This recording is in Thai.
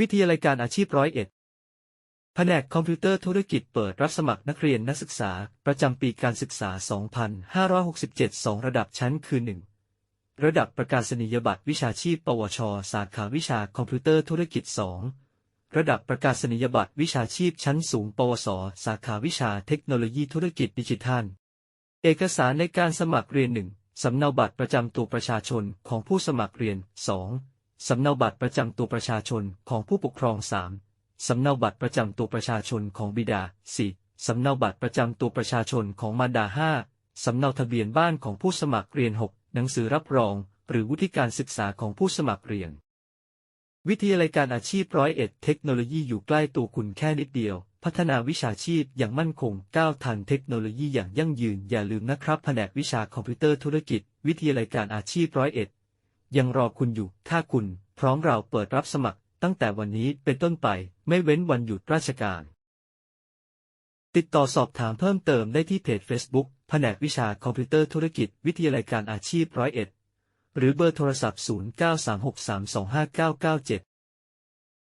วิทยาลัยการอาชีพร้อยเอ็ด แผนกคอมพิวเตอร์ธุรกิจเปิดรับสมัครนักเรียนนักศึกษา ประจำปีการศึกษา 2567 2 ระดับชั้นคือ 1 ระดับประกาศนียบัตรวิชาชีพ ปวช สาขาวิชาคอมพิวเตอร์ธุรกิจ 2 ระดับประกาศนียบัตรวิชาชีพชั้นสูง ปวส สาขาวิชาเทคโนโลยีธุรกิจดิจิทัล เอกสารในการสมัครเรียน 1 สำเนาบัตรประจำตัวประชาชนของผู้สมัครเรียน 2 สำเนาบัตรประจำตัวประชาชนของผู้ปกครอง 3 สำเนาบัตรประจำตัวประชาชนของบิดา 4. สำเนาบัตรประจำตัวประชาชนของมารดา 5. สำเนาทะเบียนบ้านของผู้สมัครเรียน 6. หนังสือรับรอง หรือวุฒิการศึกษาของผู้สมัครเรียน วิทยาลัยการอาชีพร้อยเอ็ดเทคโนโลยีอยู่ใกล้ตัวคุณแค่นิดเดียว พัฒนาวิชาชีพอย่างมั่นคงก้าวทันเทคโนโลยีอย่างยั่งยืนอย่าลืมนะครับแผนกวิชาคอมพิวเตอร์ธุรกิจ วิทยาลัยการอาชีพร้อยเอ็ด ยังรอคุณอยู่ ถ้าคุณพร้อมเราเปิดรับสมัคร ตั้งแต่วันนี้เป็นต้นไปไม่เว้นวันหยุดราชการ ติดต่อสอบถามเพิ่มเติมได้ที่เพจ Facebook แผนกวิชาคอมพิวเตอร์ธุรกิจ วิทยาลัยการอาชีพร้อยเอ็ดหรือเบอร์โทรศัพท์ 0936325997